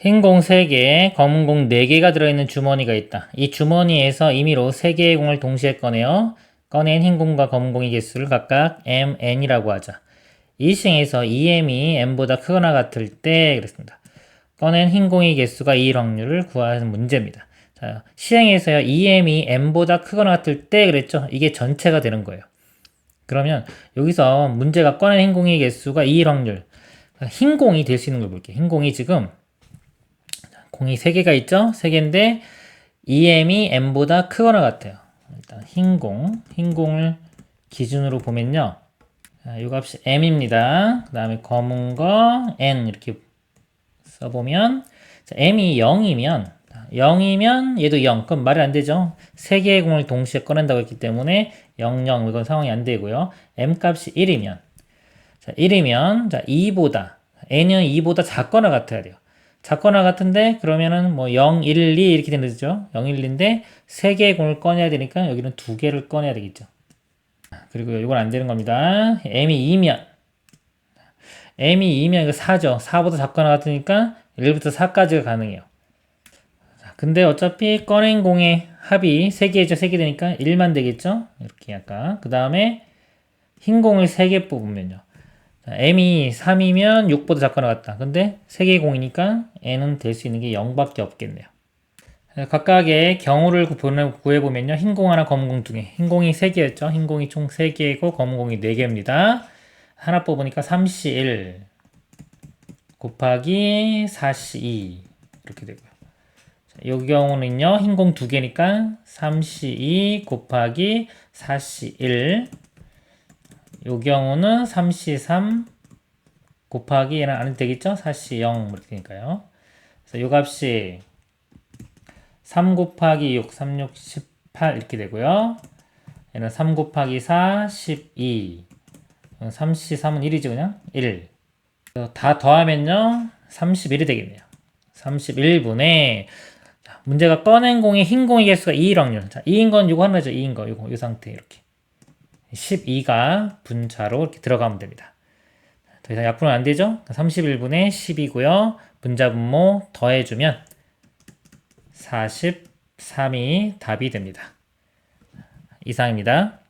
흰 공 3개, 검은 공 4개가 들어있는 주머니가 있다. 이 주머니에서 임의로 3개의 공을 동시에 꺼내어 꺼낸 흰 공과 검은 공의 개수를 각각 m, n이라고 하자. 이 시행에서 2m이 m보다 크거나 같을 때 그랬습니다. 꺼낸 흰 공의 개수가 2일 확률을 구하는 문제입니다. 자, 시행에서요 2m이 m보다 크거나 같을 때 그랬죠. 이게 전체가 되는 거예요. 그러면 여기서 문제가 꺼낸 흰 공의 개수가 2일 확률. 흰 공이 될 수 있는 걸 볼게요. 흰 공이 지금 공이 3개가 있죠? 3개인데 2m이 m보다 크거나 같아요. 일단 흰 공, 흰 공을 기준으로 보면요. 자, 이 값이 m입니다. 그 다음에 검은 거 n 이렇게 써보면 자, m이 0이면 0이면 얘도 0. 그럼 말이 안 되죠. 3개의 공을 동시에 꺼낸다고 했기 때문에 0, 0 이건 상황이 안 되고요. m 값이 1이면 자, 1이면 자, 2보다 n은 2보다 작거나 같아야 돼요. 작거나 같은데 그러면은 뭐 0, 1, 2 이렇게 되는 거죠. 0, 1, 2인데 3개의 공을 꺼내야 되니까 여기는 2개를 꺼내야 되겠죠. 그리고 이건 안 되는 겁니다. m이 2면 m이 2면 이거 4죠. 4보다 작거나 같으니까 1부터 4까지가 가능해요. 자, 근데 어차피 꺼낸 공의 합이 3개죠. 3개 되니까 1만 되겠죠. 이렇게 약간. 그 다음에 흰 공을 3개 뽑으면요. 자, m이 3이면 6보다 작거나 같다. 근데 3개의 공이니까 n은 될 수 있는 게 0밖에 없겠네요. 각각의 경우를 구해보면요. 흰 공 하나, 검은 공 두 개. 흰 공이 3개였죠. 흰 공이 총 3개이고 검은 공이 4개입니다. 하나 뽑으니까 3C1 곱하기 4C2 이렇게 되고요. 자, 이 경우는요. 흰 공 두 개니까 3C2 곱하기 4C1 이 경우는 3C3 곱하기 얘는 안 되겠죠? 4C0 이렇게 되니까요. 그래서 이 값이 3 곱하기 6, 3, 6, 18 이렇게 되고요. 얘는 3 곱하기 4, 12. 3C3은 1이죠, 그냥? 1. 다 더하면요, 31이 되겠네요. 31분의, 자, 문제가 꺼낸 공의 흰 공의 개수가 2일 확률. 자, 2인 건 이거 하나죠, 2인 거. 이거, 이 상태, 이렇게. 12가 분자로 이렇게 들어가면 됩니다. 더 이상 약분은 안 되죠? 31분의 10이고요. 분자 분모 더해주면 43이 답이 됩니다. 이상입니다.